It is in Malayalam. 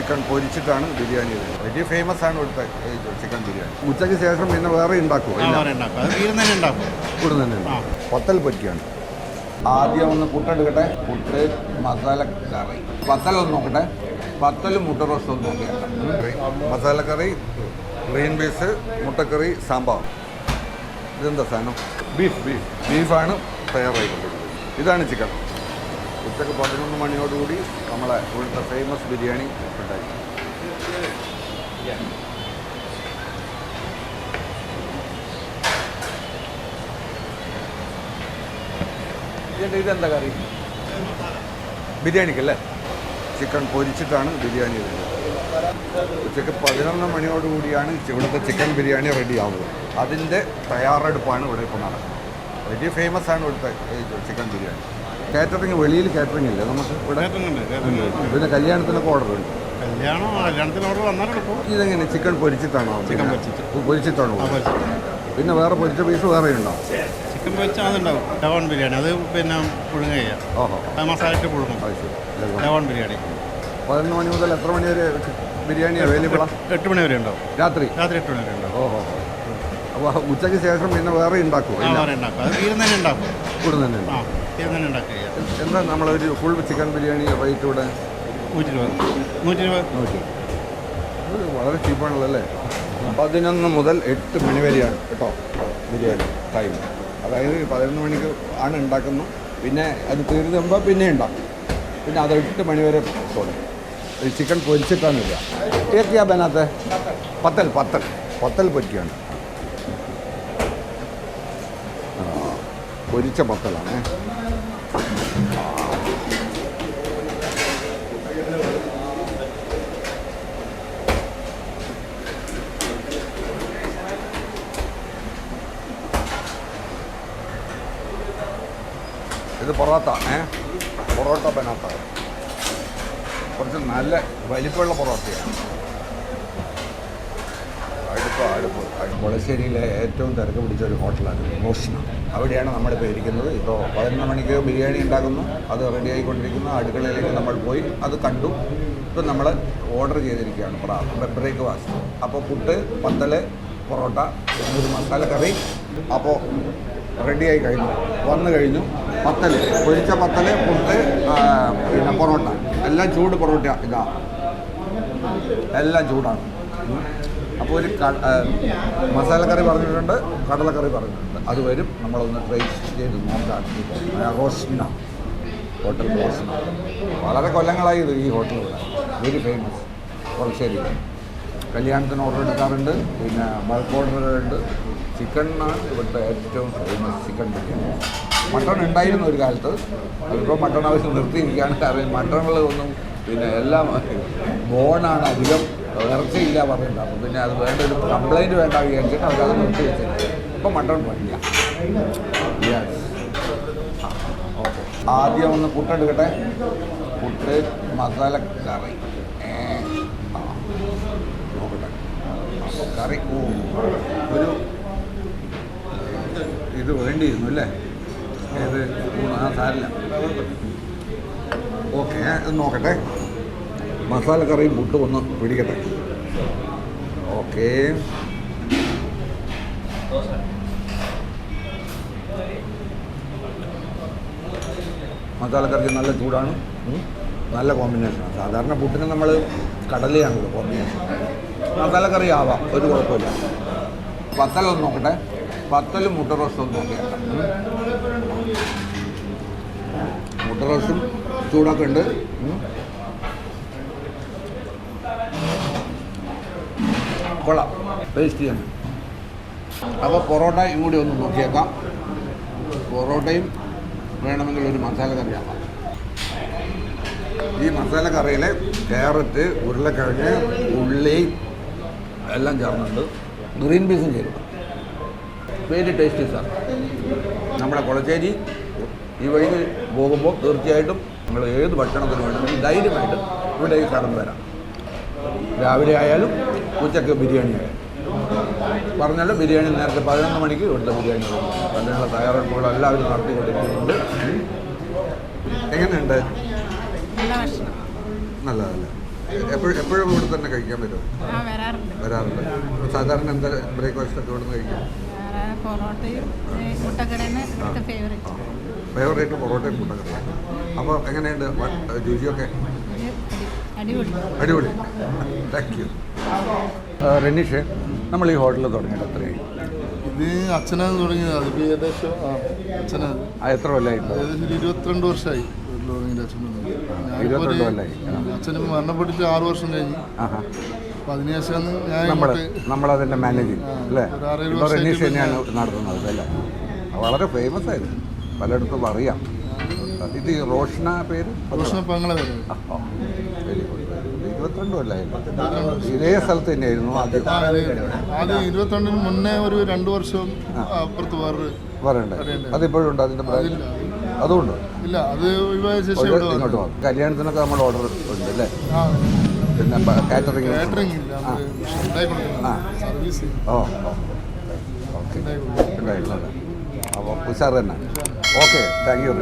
ചിക്കൻ പൊരിച്ചിട്ടാണ് ബിരിയാണി വരുന്നത് വലിയ ഫേമസ് ആണ് ഇവിടുത്തെ ചിക്കൻ ബിരിയാണി. ഉച്ചയ്ക്ക് ശേഷം പിന്നെ വേറെ ഉണ്ടാക്കും. തന്നെ. പത്തൽ പറ്റിയാണ് ആദ്യം ഒന്ന് പുട്ടെടുക്കട്ടെ പുട്ട് മസാല കറി. പത്തൽ ഒന്ന് നോക്കട്ടെ. പത്തൽ മുട്ട റോസ്റ്റ് ഒന്ന് നോക്കിയാൽ മസാല കറി ഗ്രീൻ പീസ് മുട്ടക്കറി സാമ്പാർ. ഇതെന്താ സാധനം? Beef beef. ബീഫാണ് തയ്യാറായിക്കൊണ്ടിരിക്കുന്നത്. ഇതാണ് ചിക്കൻ. ഉച്ചയ്ക്ക് പതിനൊന്ന് മണിയോടുകൂടി നമ്മളെ ഇവിടുത്തെ ഫേമസ് ബിരിയാണി ഉണ്ടായി. ഇതെന്താ കറി? ബിരിയാണിക്കല്ലേ ചിക്കൻ പൊരിച്ചിട്ടാണ് ബിരിയാണി വരുന്നത്. ഉച്ചയ്ക്ക് പതിനൊന്ന് മണിയോടുകൂടിയാണ് ഇവിടുത്തെ ചിക്കൻ ബിരിയാണി റെഡി ആവുക അതിന്റെ തയ്യാറെടുപ്പാണ് ഇവിടെ ഇപ്പോൾ നടക്കുന്നത്. വലിയ ഫേമസ് ആണ് ഇവിടുത്തെ ചിക്കൻ ബിരിയാണി. കാറ്ററിങ് വെളിയിൽ കാറ്ററിംഗ് ഇല്ല നമുക്ക് ഇവിടെ? പിന്നെ കല്യാണത്തിനൊക്കെ ഓർഡർ ഉണ്ട്. കല്യാണം കല്യാണത്തിന് ഓർഡർ വന്നാലും എടുക്കും ഇതെങ്ങനെ? ചിക്കൻ പൊരിച്ചിട്ടാണോ? ചിക്കൻ പൊരിച്ചിട്ട്. പൊരിച്ചിട്ടാണോ? പിന്നെ വേറെ പൊരിച്ച പീസ് വേറെ ഉണ്ടോ? ചിക്കൻ പൊരിച്ചാണ് അതുണ്ടാവും. ലവൺ ബിരിയാണി അത് പിന്നെ പുഴുങ്ങ ചെയ്യാം ഓഹോ. അത് മസാല ഇട്ട് പുഴുങ്ങും. ലവൺ ബിരിയാണി പതിനൊന്ന് മണി മുതൽ എത്ര മണി വരെ ബിരിയാണി അവൈലബിൾ ആണ് എട്ട് മണി വരെ ഉണ്ടാവും. രാത്രി? രാത്രി എട്ട് മണി വരെ ഉണ്ടാവും. അപ്പോൾ ഉച്ചയ്ക്ക് ശേഷം പിന്നെ വേറെ ഉണ്ടാക്കുമോ വേറെ ഉണ്ടാക്കും. അത് വീട് തന്നെ ഉണ്ടാക്കും. തന്നെ ആ തന്നെ ഉണ്ടാക്കുക എന്താ നമ്മളൊരു ഫുൾ ചിക്കൻ ബിരിയാണി റേറ്റ് ഇവിടെ? നൂറ്റി. ഇത് വളരെ ചീപ്പാണല്ലോ അല്ലേ പതിനൊന്ന് മുതൽ എട്ട് മണി വരെയാണ് കേട്ടോ ബിരിയാണി ടൈം അതായത് പതിനൊന്ന് മണിക്ക് ആണ് ഉണ്ടാക്കുന്നു പിന്നെ അത് തീർന്നുമ്പോൾ പിന്നെ ഉണ്ടാക്കും. പിന്നെ അത് എട്ട് മണി വരെ തുടങ്ങും. ഒരു ചിക്കൻ പൊരിച്ചിട്ടാണ് ഇല്ല ഏത്തിയാ ബനാത്തെ? പത്തൽ പത്തൽ. പത്തൽ പൊരിക്കുകയാണ്. പൊരിച്ച പത്തലാണ് ഇത് പൊറോട്ട ഏ? പൊറോട്ട പെനാത്ത കുറച്ച് നല്ല വലിപ്പമുള്ള പൊറോട്ടയാണ്. കൊളശ്ശേരിയിലെ ഏറ്റവും തിരക്ക് പിടിച്ച ഒരു ഹോട്ടലാണ്. മോഷണ. അവിടെയാണ് നമ്മളിപ്പോൾ ഇരിക്കുന്നത്. ഇപ്പോൾ പതിനൊന്ന് മണിക്ക് ബിരിയാണി ഉണ്ടാക്കുന്നു. അത് റെഡി ആയിക്കൊണ്ടിരിക്കുന്നു. അടുക്കളയിലേക്ക് നമ്മൾ പോയി അത് കണ്ടു. ഇപ്പം നമ്മൾ ഓർഡർ ചെയ്തിരിക്കുകയാണ് ബ്രേക്ക്ഫാസ്റ്റ് അപ്പോൾ പുട്ട് പന്തൽ പൊറോട്ട ഒരു കറി. അപ്പോൾ റെഡിയായി കഴിഞ്ഞു. വന്നു കഴിഞ്ഞു. പത്തൽ. പൊരിച്ച പത്തൽ പുട്ട് പിന്നെ പൊറോട്ട. എല്ലാം ചൂട് പൊറോട്ട. ഇതാ. എല്ലാം ചൂടാണ്. അപ്പോൾ ഒരു മസാലക്കറി പറഞ്ഞിട്ടുണ്ട് കടലക്കറി പറഞ്ഞിട്ടുണ്ട്. അത് വരും. നമ്മളൊന്ന് ട്രൈ ചെയ്ത് നോക്കാം. റോസ്ന ഹോട്ടൽ റോസ്ന വളരെ കൊല്ലങ്ങളായി ഇത് ഈ ഹോട്ടലുകൾ വെരി ഫേമസ് കൊളശ്ശേരി കല്യാണത്തിന് ഓർഡർ എടുക്കാറുണ്ട്. പിന്നെ ബൾക്ക് ഉണ്ട്. ചിക്കനാണ് ഇവിടുത്തെ ഏറ്റവും ഫേമസ് ചിക്കൻ ബിരിയാണി മട്ടൺ ഉണ്ടായിരുന്നു ഒരു കാലത്ത്. അതിപ്പോൾ മട്ടൺ ആവശ്യം നിർത്തിയിരിക്കുകയാണ്. കാരണം മട്ടണുകളൊന്നും പിന്നെ എല്ലാം ബോണാണ് അധികം. ഇറച്ചിയില്ല പറഞ്ഞിട്ടുണ്ട്. അപ്പം പിന്നെ അത് വേണ്ട ഒരു കംപ്ലൈന്റ് വേണ്ട വിചാരിച്ചിട്ട് അവരത് നിർത്തി വെച്ചിട്ടുണ്ട്. ഇപ്പം മട്ടൺ പറ്റില്ല ആദ്യം ഒന്ന് പുട്ടെടുക്കട്ടെ പുട്ട് മസാല കറി. നോക്കട്ടെ. കറി ഓ ഒരു ഇത് വേണ്ടിയിരുന്നു അല്ലേ? ഏത്? ആ സാരില്ല. ഓക്കെ അത് നോക്കട്ടെ. മസാല കറിയും പുട്ടും ഒന്ന് പിടിക്കട്ടെ. ഓക്കെ. മസാലക്കറിക്ക് നല്ല ചൂടാണ്. നല്ല കോമ്പിനേഷനാണ് സാധാരണ പുട്ടിന് നമ്മൾ കടലയാണല്ലോ കോമ്പിനേഷൻ മസാലക്കറി ആവാം. ഒരു കുഴപ്പമില്ല. പത്തലൊന്ന് നോക്കട്ടെ. പത്തലും മുട്ട റോസ്റ്റും ഒന്ന് നോക്കിയാൽ മുട്ട റോസ്റ്റും ചൂടൊക്കെ ഉണ്ട്. കൊള്ളാം. ടേസ്റ്റ് ചെയ്യണം അപ്പോൾ പൊറോട്ടയും കൂടി ഒന്ന് നോക്കിയേക്കാം. പൊറോട്ടയും വേണമെങ്കിൽ ഒരു മസാല കറിയാക്കാം ഈ മസാല കറിയിൽ ക്യാരറ്റ് ഉരുളക്കിഴങ്ങ് ഉള്ളി എല്ലാം ചേർന്നുണ്ട് ഗ്രീൻ പീസും ചേരും. വെരി ടേസ്റ്റി സാർ നമ്മുടെ കൊളച്ചേരി ഈ വഴി പോകുമ്പോൾ തീർച്ചയായിട്ടും നിങ്ങൾ ഏത് ഭക്ഷണത്തിന് വേണമെങ്കിലും ധൈര്യമായിട്ട് ഇവിടേക്ക് കടന്നു വരാം. രാവിലെ ആയാലും ഉച്ചയ്ക്ക് ബിരിയാണി. പറഞ്ഞാൽ ബിരിയാണി നേരത്തെ പതിനൊന്ന് മണിക്ക് ഇവിടുത്തെ ബിരിയാണി. അതിനുള്ള തയ്യാറെടുപ്പുകൾ എല്ലാവരും നടത്തിക്കൊണ്ടിരിക്കുന്നുണ്ട്. എങ്ങനെയുണ്ട്? നല്ലതല്ല? എപ്പോഴും എപ്പോഴും ഇവിടെ തന്നെ കഴിക്കാൻ പറ്റും വരാറുണ്ട്. സാധാരണ എന്താ ബ്രേക്ക്ഫാസ്റ്റ് ഒക്കെ ഇവിടെ നിന്ന് കഴിക്കും? ഫേവറേറ്റ് പൊറോട്ടയും കൂട്ടൊക്കെ അപ്പോൾ എങ്ങനെയുണ്ട്? ജ്യൂസിയൊക്കെ രുചിയൊക്കെ? അടിപൊളി. താങ്ക് യു റെനീഷ് നമ്മൾ ഈ ഹോട്ടൽ തുടങ്ങിയത് എത്രയായി ഇത് അച്ഛനാണ് തുടങ്ങിയത്. അതിപ്പോൾ ഏകദേശം ആ അച്ഛനാണ് എത്ര ഏകദേശം ഒരു ഇരുപത്തിരണ്ട് വർഷമായി വീട്ടിൽ തുടങ്ങിയിട്ട് അച്ഛൻ തുടങ്ങി ഞാനിപ്പോൾ ഇരുപത്തിരണ്ട് ഒരു- കൊല്ലമായി അച്ഛന് മരണപ്പെട്ടിട്ട് ആറ് വർഷം കഴിഞ്ഞ്. അതിനുശേഷമാണ് ഞാൻ നമ്മൾ ഇങ്ങോട്ട് നമ്മളതിന്റെ മാനേജ് അല്ലേ? ഒരു ആറേഴ് ഇപ്പോൾ റെനീഷ് തന്നെയാണ് നടത്തുന്നത് അല്ലേ? വളരെ ഫേമസ് ആയിരുന്നു. പലയിടത്തും അറിയാം. ഇത് റോഷ്ന പേര്? പങ്ങളെ വരെ വെരി ഗുഡ്. ഇരുപത്തിരണ്ട് കൊല്ലമായില്ല ഇതേ സ്ഥലത്ത് തന്നെയായിരുന്നു ആദ്യം. ഇരുപത്തിരണ്ടിന് മുന്നേ ഒരു രണ്ട് വർഷം അപ്പുറത്ത് വേറൊരു വരണ്ടേ അതിപ്പോഴുണ്ട് അതിന്റെ അതുകൊണ്ട്. ഇല്ല അത് ഇങ്ങോട്ട് വന്നു. കല്യാണത്തിനൊക്കെ നമ്മൾ ഓർഡർ ഉണ്ട് അല്ലേ പിന്നെ കാറ്ററിംഗ് കാറ്ററിംഗ് ഓ ഓക്കെ. ഉണ്ടായിട്ടുണ്ട് അപ്പോൾ ഉഷാർ തന്നെ. ഓക്കെ. Thank you